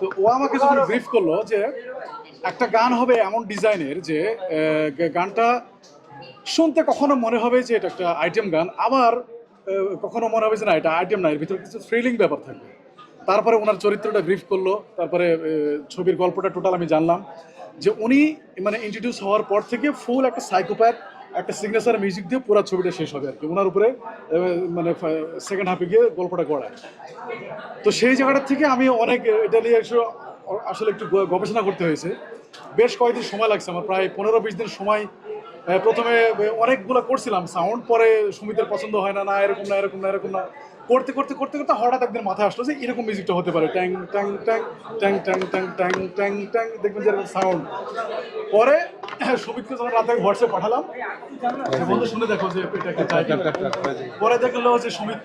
তো ও আমাকে যখন ব্রিফ করল যে একটা গান হবে এমন ডিজাইনের যে গানটা শুনতে কখনো মনে হবে যে এটা একটা আইটেম গান, আবার কখনো মনে হবে যে না, এটা আইটেম না, এর ভিতরে কিছু থ্রিলিং ব্যাপার থাকবে। তারপরে ওনার চরিত্রটা ব্রিফ করল, তারপরে ছবির গল্পটা টোটাল আমি জানলাম যে উনি মানে ইন্ট্রোডিউস হওয়ার পর থেকে ফুল একটা সাইকোপ্যাথ একটা সিগনেচার মিউজিক দিয়ে পুরো ছবিটা শেষ হবে আর কি। ওনার উপরে মানে সেকেন্ড হাফে গিয়ে গল্পটা গড়ায়। তো সেই জায়গাটা থেকে আমি অনেক, এটা নিয়ে আসলে একটু গবেষণা করতে হয়েছে। বেশ কয়েকদিন সময় লাগছে আমার, প্রায় পনেরো বিশ দিন সময় প্রথমে অনেকগুলো করছিলাম সাউন্ড পরে সুমিতের পছন্দ হয় না না, এরকম না এরকম না এরকম না। করতে করতে করতে করতে হঠাৎ একদিন মাথায় আসলো যে এরকম মিউজিকটা হতে পারে ট্যাং ট্যাং ট্যাং ট্যাং ট্যাং ট্যাং ট্যাং ট্যাং ট্যাং দেখবেন যে সাউন্ড পরে সুমিতকে যখন রাতে হোয়াটসঅ্যাপ পাঠালাম বন্ধু শুনে দেখো যে এটা পরে দেখল যে সুমিত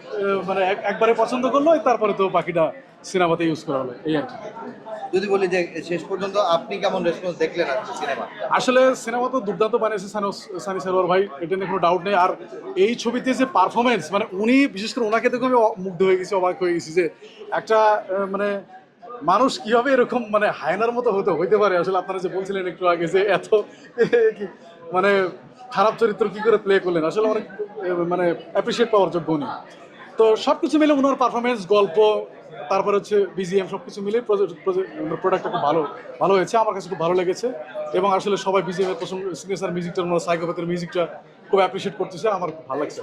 মানে এক- একবারে পছন্দ করল তারপরে তো বাকিটা সিনেমাতে ইউজ করা হলো এই আর কি। যদি বলি যে শেষ পর্যন্ত আপনি কেমন রেসপন্স দেখলেন সিনেমা আসলে সিনেমা তো দুর্দান্ত বানিয়েছে সানি- সানি সারোয়ার ভাই এটা নিয়ে কোনো ডাউট নেই। আর এই ছবিতে যে পারফরমেন্স মানে উনি বিশেষ করে ওনাকে দেখে আমি মুগ্ধ হয়ে গেছি অবাক হয়ে গেছি যে একটা মানে মানুষ কীভাবে এরকম মানে হায়নার মতো হতে হইতে পারে? আসলে আপনারা যে বলছিলেন একটু আগে যে এত মানে খারাপ চরিত্র কি করে প্লে করলেন? আসলে অনেক মানে অ্যাপ্রিসিয়েট পাওয়ার যোগ্য উনি। তো সব কিছু মিলে ওনার পারফরমেন্স গল্প, তারপরে হচ্ছে বিজিএম সব কিছু মিলে প্রোডাক্টটা খুব ভালো ভালো হয়েছে, আমার কাছে খুব ভালো লেগেছে। এবং আসলে সবাই বিজিএম এর পছন্দ সিগনেচার মিউজিকটা ওনার সাইকোপ্যাথের মিউজিকটা খুব অ্যাপ্রিসিয়েট করতেছে, আমার খুব ভালো লাগছে।